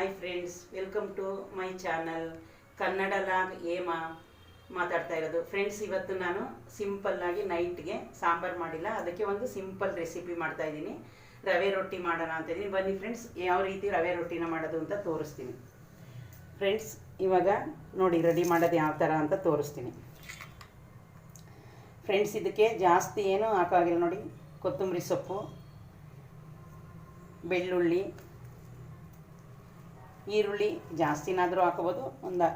Hi friends welcome to my channel Kannada log ಏಮ ಮಾತಾಡ್ತಾ ಇರೋದು. Friends ಇವತ್ತು ನಾನು ಸಿಂಪಲ್ ಆಗಿ ನೈಟ್ಗೆ ಸಾಂಬಾರು ಮಾಡಿಲ್ಲ. ಅದಕ್ಕೆ ಒಂದು ಸಿಂಪಲ್ ರೆಸಿಪಿ ಮಾಡ್ತಾ ಇದ್ದೀನಿ. ರವೆ ರೊಟ್ಟಿ ಮಾಡೋಣ ಅಂತ ಇದ್ದೀನಿ. ಬನ್ನಿ ಫ್ರೆಂಡ್ಸ್ ಯಾವ ರೀತಿ ರವೆ ರೊಟ್ಟಿನ ಮಾಡೋದು ಅಂತ ತೋರಿಸ್ತೀನಿ. ಫ್ರೆಂಡ್ಸ್ ಇವಾಗ ನೋಡಿ ರೆಡಿ ಮಾಡೋದು ಯಾವ ಥರ ಅಂತ ತೋರಿಸ್ತೀನಿ. ಫ್ರೆಂಡ್ಸ್ ಇದಕ್ಕೆ ಜಾಸ್ತಿ ಏನು ಹಾಕೋ ನೋಡಿ. ಕೊತ್ತಂಬರಿ ಸೊಪ್ಪು, ಬೆಳ್ಳುಳ್ಳಿ ಈರುಳ್ಳಿ ಜಾಸ್ತಿನಾದರೂ ಹಾಕೋಬೋದು. ಒಂದು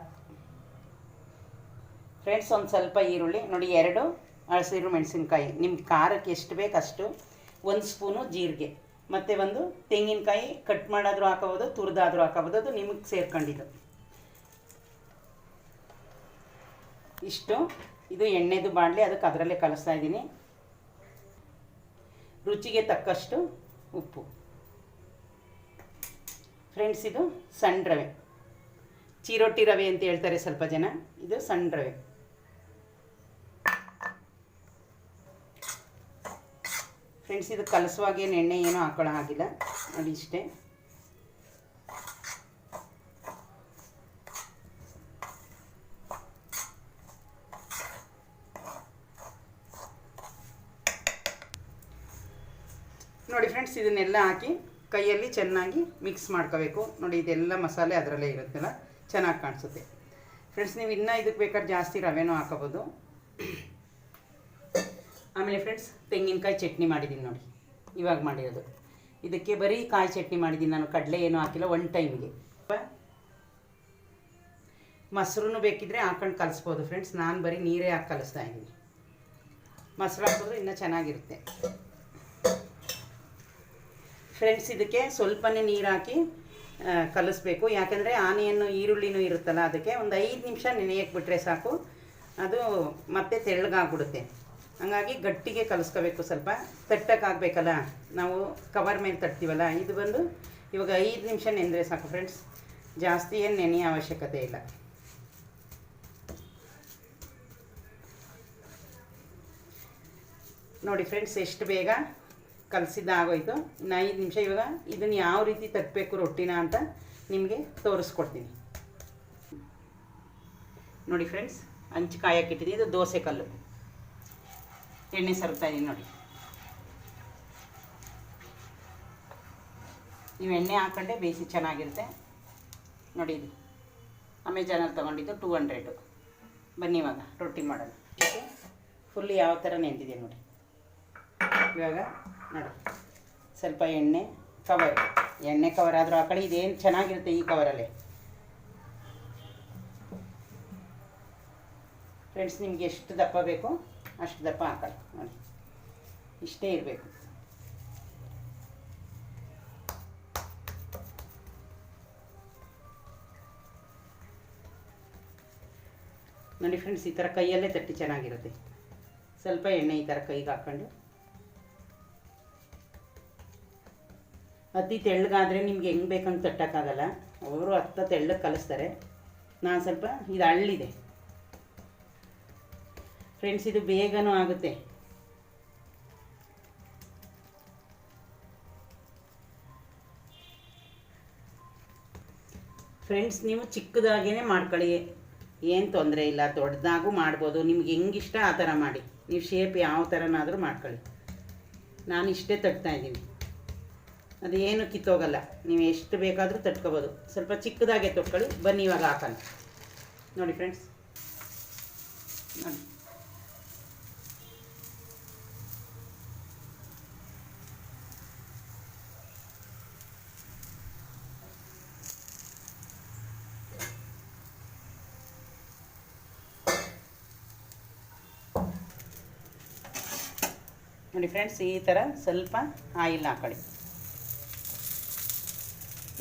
ಫ್ರೆಂಡ್ಸ್ ಒಂದು ಸ್ವಲ್ಪ ಈರುಳ್ಳಿ, ನೋಡಿ ಎರಡು ಹಳಸಿರು ಮೆಣಸಿನ್ಕಾಯಿ. ನಿಮ್ಗೆ ಖಾರಕ್ಕೆ ಎಷ್ಟು ಬೇಕು ಅಷ್ಟು. ಒಂದು ಸ್ಪೂನು ಜೀರಿಗೆ. ಮತ್ತು ಒಂದು ತೆಂಗಿನಕಾಯಿ ಕಟ್ ಮಾಡಾದರೂ ಹಾಕೋಬೋದು, ತುರಿದಾದರೂ ಹಾಕೋಬೋದು. ಅದು ನಿಮಗೆ ಸೇರ್ಕೊಂಡಿದ್ದು. ಇಷ್ಟು. ಇದು ಎಣ್ಣೆದು ಬಾಣಲೆ ಅದಕ್ಕೆ ಅದರಲ್ಲೇ ಕಲಿಸ್ತಾ ಇದ್ದೀನಿ. ರುಚಿಗೆ ತಕ್ಕಷ್ಟು ಉಪ್ಪು. ಫ್ರೆಂಡ್ಸ್ ಇದು ಸಣ್ಣ ರವೆ. ಚೀರೊಟ್ಟಿ ರವೆ ಅಂತ ಹೇಳ್ತಾರೆ ಸ್ವಲ್ಪ ಜನ. ಇದು ಸಣ್ಣ ರವೆ. ಫ್ರೆಂಡ್ಸ್ ಇದು ಕಲಸುವಾಗ ಏನು ಎಣ್ಣೆ ಏನೂ ಹಾಕೊಳ್ಳೋ ಹಾಗಿಲ್ಲ. ನೋಡಿ ಇಷ್ಟೇ. ನೋಡಿ ಫ್ರೆಂಡ್ಸ್ ಇದನ್ನೆಲ್ಲ ಹಾಕಿ ಕೈಯಲ್ಲಿ ಚೆನ್ನಾಗಿ ಮಿಕ್ಸ್ ಮಾಡ್ಕೋಬೇಕು. ನೋಡಿ, ಇದೆಲ್ಲ ಮಸಾಲೆ ಅದರಲ್ಲೇ ಇರುತ್ತಲ್ಲ, ಚೆನ್ನಾಗಿ ಕಾಣಿಸುತ್ತೆ. ಫ್ರೆಂಡ್ಸ್ ನೀವು ಇನ್ನೂ ಇದಕ್ಕೆ ಬೇಕಾದ್ರೆ ಜಾಸ್ತಿ ರವೆನೂ ಹಾಕೋಬೋದು. ಆಮೇಲೆ ಫ್ರೆಂಡ್ಸ್ ತೆಂಗಿನಕಾಯಿ ಚಟ್ನಿ ಮಾಡಿದ್ದೀನಿ ನೋಡಿ, ಇವಾಗ ಮಾಡಿರೋದು. ಇದಕ್ಕೆ ಬರೀ ಕಾಯಿ ಚಟ್ನಿ ಮಾಡಿದ್ದೀನಿ ನಾನು, ಕಡಲೆ ಏನೂ ಹಾಕಿಲ್ಲ ಒನ್ ಟೈಮಿಗೆ ಮೊಸರು ಬೇಕಿದ್ರೆ ಹಾಕೊಂಡು ಕಲಿಸ್ಬೋದು ಫ್ರೆಂಡ್ಸ್ ನಾನು ಬರೀ ನೀರೇ ಹಾಕಿ ಕಲಿಸ್ತಾ ಇದ್ದೀನಿ ಮೊಸರು ಹಾಕಿದ್ರೆ ಇನ್ನೂ ಚೆನ್ನಾಗಿರುತ್ತೆ. ಫ್ರೆಂಡ್ಸ್ ಇದಕ್ಕೆ ಸ್ವಲ್ಪನೇ ನೀರು ಹಾಕಿ ಕಲಿಸ್ಬೇಕು. ಯಾಕಂದರೆ ಆನಿಯನ್ನು ಈರುಳ್ಳಿನೂ ಇರುತ್ತಲ್ಲ, ಅದಕ್ಕೆ ಒಂದು ಐದು ನಿಮಿಷ ನೆನೆಯಕ್ಕೆ ಬಿಟ್ಟರೆ ಸಾಕು. ಅದು ಮತ್ತೆ ತೆಳ್ಳಗಾಗ್ಬಿಡುತ್ತೆ. ಹಂಗಾಗಿ ಗಟ್ಟಿಗೆ ಕಲಿಸ್ಕೋಬೇಕು ಸ್ವಲ್ಪ. ತಟ್ಟಕ್ಕಾಗಬೇಕಲ್ಲ? ನಾವು ಕವರ್ ಮೇಲೆ ತಟ್ತೀವಲ್ಲ, ಇದು ಬಂದು ಇವಾಗ ಐದು ನಿಮಿಷ ನೆನೆದ್ರೆ ಸಾಕು ಫ್ರೆಂಡ್ಸ್ ಜಾಸ್ತಿ ಏನು ನೆನೆಯ ಅವಶ್ಯಕತೆ ಇಲ್ಲ. ನೋಡಿ ಫ್ರೆಂಡ್ಸ್ ಎಷ್ಟು ಬೇಗ ಕಲಸಿದ್ದ ಆಗೋಯ್ತು ಇನ್ನು ಐದು ನಿಮಿಷ ಇವಾಗ ಇದನ್ನು ಯಾವ ರೀತಿ ತಟ್ಟಬೇಕು ರೊಟ್ಟಿನ ಅಂತ ನಿಮಗೆ ತೋರಿಸ್ಕೊಡ್ತೀನಿ. ನೋಡಿ ಫ್ರೆಂಡ್ಸ್ ಹಂಚು ಕಾಯಕ್ಕಿಟ್ಟಿದ್ದೀನಿ ಇದು ದೋಸೆ ಕಲ್ಲು. ಎಣ್ಣೆ ಇದ್ದೀನಿ ನೋಡಿ. ನೀವು ಎಣ್ಣೆ ಹಾಕೊಂಡೆ ಬೇಯಿಸಿ ಚೆನ್ನಾಗಿರುತ್ತೆ. ನೋಡಿ ಇದು. ಅಮೆಜಾನಲ್ಲಿ ತೊಗೊಂಡಿದ್ದು ಟೂ ಹಂಡ್ರೆಡು ಬನ್ನಿ ಇವಾಗ, ರೊಟ್ಟಿ ಮಾಡೋಣ. ಫುಲ್ ಯಾವ ಥರ ನೆಂದಿದೆ ನೋಡಿ. ಇವಾಗ ನೋಡಿ. ಸ್ವಲ್ಪ ಎಣ್ಣೆ ಕವರ್ ಎಣ್ಣೆ ಕವರ್ ಆದರೂ ಆ ಕಡೆ ಇದೇನು ಚೆನ್ನಾಗಿರುತ್ತೆ ಈ ಕವರಲ್ಲಿ ಫ್ರೆಂಡ್ಸ್ ನಿಮ್ಗೆ ಎಷ್ಟು ದಪ್ಪ ಬೇಕೋ, ಅಷ್ಟು ದಪ್ಪ ಹಾಕೋಣ ನೋಡಿ. ಇಷ್ಟೇ ಇರಬೇಕು. ನೋಡಿ ಫ್ರೆಂಡ್ಸ್ ಈ ಥರ ಕೈಯಲ್ಲೇ ತಟ್ಟಿ ಚೆನ್ನಾಗಿರುತ್ತೆ. ಸ್ವಲ್ಪ ಎಣ್ಣೆ ಈ ಥರ ಕೈಗೆ ಹಾಕ್ಕೊಂಡು. ಅತಿ ತೆಳ್ಳಗಾದರೆ ನಿಮ್ಗೆ ಹೆಂಗೆ ಬೇಕಂಗೆ ತಟ್ಟೋಕ್ಕಾಗಲ್ಲ. ಅವರು ಅತ್ತ ತೆಳ್ಳಗೆ ಕಲಿಸ್ತಾರೆ. ನಾನು ಸ್ವಲ್ಪ ಇದು ಹಳ್ಳಿದೆ ಫ್ರೆಂಡ್ಸ್ ಇದು ಬೇಗನೂ ಆಗುತ್ತೆ. ಫ್ರೆಂಡ್ಸ್ ನೀವು ಚಿಕ್ಕದಾಗೇ ಮಾಡ್ಕೊಳ್ಳಿ. ಏನು ತೊಂದರೆ ಇಲ್ಲ. ದೊಡ್ಡದಾಗೂ ಮಾಡ್ಬೋದು. ನಿಮ್ಗೆ ಹೆಂಗಿಷ್ಟ ಆ ಥರ ಮಾಡಿ. ನೀವು ಶೇಪ್ ಯಾವ ಥರನಾದರೂ ಮಾಡ್ಕೊಳ್ಳಿ. ನಾನು ಇಷ್ಟೇ ತಟ್ತಾ ಇದ್ದೀನಿ. ಅದೇನು ಕಿತ್ತೋಗಲ್ಲ. ನೀವು ಎಷ್ಟು ಬೇಕಾದರೂ ತಟ್ಕೋಬೋದು. ಸ್ವಲ್ಪ ಚಿಕ್ಕದಾಗೆ ತೊಟ್ಕೊಳ್ಳಿ. ಬನ್ನಿ ಇವಾಗ ಹಾಕೋಣ. ನೋಡಿ ಫ್ರೆಂಡ್ಸ್ ನೋಡಿ ನೋಡಿ ಫ್ರೆಂಡ್ಸ್ ಈ ಥರ ಸ್ವಲ್ಪ ಆಯಿಲ್ ಹಾಕೊಳ್ಳಿ.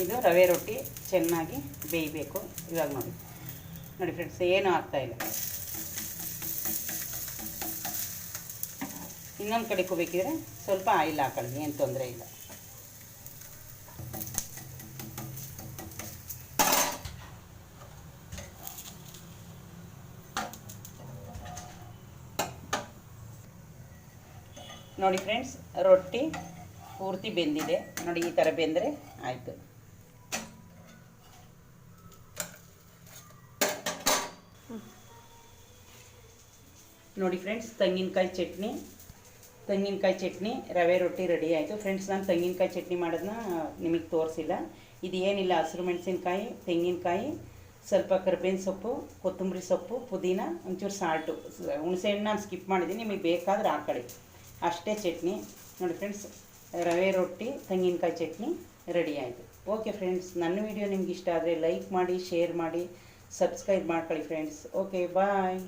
ಇದು ರವೆ ರೊಟ್ಟಿ ಚೆನ್ನಾಗಿ ಬೇಯಬೇಕು. ಇವಾಗ ನೋಡಿ. ನೋಡಿ ಫ್ರೆಂಡ್ಸ್ ಏನೂ ಆಗ್ತಾಯಿಲ್ಲ ಇನ್ನೊಂದು ಕಡೆ ಕೊಬೇಕಿದ್ರೆ ಸ್ವಲ್ಪ ಆಯಿಲ್ ಹಾಕೊಳ್ಳಿ, ಏನು ತೊಂದರೆ ಇಲ್ಲ. ನೋಡಿ ಫ್ರೆಂಡ್ಸ್ ರೊಟ್ಟಿ ಪೂರ್ತಿ ಬೆಂದಿದೆ. ನೋಡಿ ಈ ಥರ ಬೆಂದರೆ ಆಯಿತು. ನೋಡಿ ಫ್ರೆಂಡ್ಸ್ ತೆಂಗಿನಕಾಯಿ ಚಟ್ನಿ ತೆಂಗಿನಕಾಯಿ ಚಟ್ನಿ, ರವೆ ರೊಟ್ಟಿ ರೆಡಿ ಆಯಿತು. ಫ್ರೆಂಡ್ಸ್ ನಾನು ತೆಂಗಿನಕಾಯಿ ಚಟ್ನಿ ಮಾಡೋದನ್ನ ನಿಮಗೆ ತೋರಿಸಿಲ್ಲ. ಇದು ಏನಿಲ್ಲ, ಹಸಿರು ಮೆಣಸಿನ್ಕಾಯಿ, ತೆಂಗಿನಕಾಯಿ, ಸ್ವಲ್ಪ ಕರ್ಬೇವಿನ ಸೊಪ್ಪು, ಕೊತ್ತಂಬರಿ ಸೊಪ್ಪು, ಪುದೀನ, ಒಂಚೂರು ಸಾಲ್ಟು ಹುಣಸೆಹಣ್ಣು ನಾನು ಸ್ಕಿಪ್ ಮಾಡಿದ್ದೀನಿ ನಿಮಗೆ ಬೇಕಾದ್ರೆ ಹಾಕೊಳ್ಳಿ. ಅಷ್ಟೇ ಚಟ್ನಿ. ನೋಡಿ ಫ್ರೆಂಡ್ಸ್ ರವೆ ರೊಟ್ಟಿ, ತೆಂಗಿನಕಾಯಿ ಚಟ್ನಿ ರೆಡಿ ಆಯಿತು. ಓಕೆ ಫ್ರೆಂಡ್ಸ್ ನನ್ನ ವಿಡಿಯೋ ನಿಮ್ಗೆ ಇಷ್ಟ ಆದರೆ ಲೈಕ್ ಮಾಡಿ ಶೇರ್ ಮಾಡಿ ಸಬ್ಸ್ಕ್ರೈಬ್ ಮಾಡ್ಕೊಳ್ಳಿ ಫ್ರೆಂಡ್ಸ್ ಓಕೆ ಬಾಯ್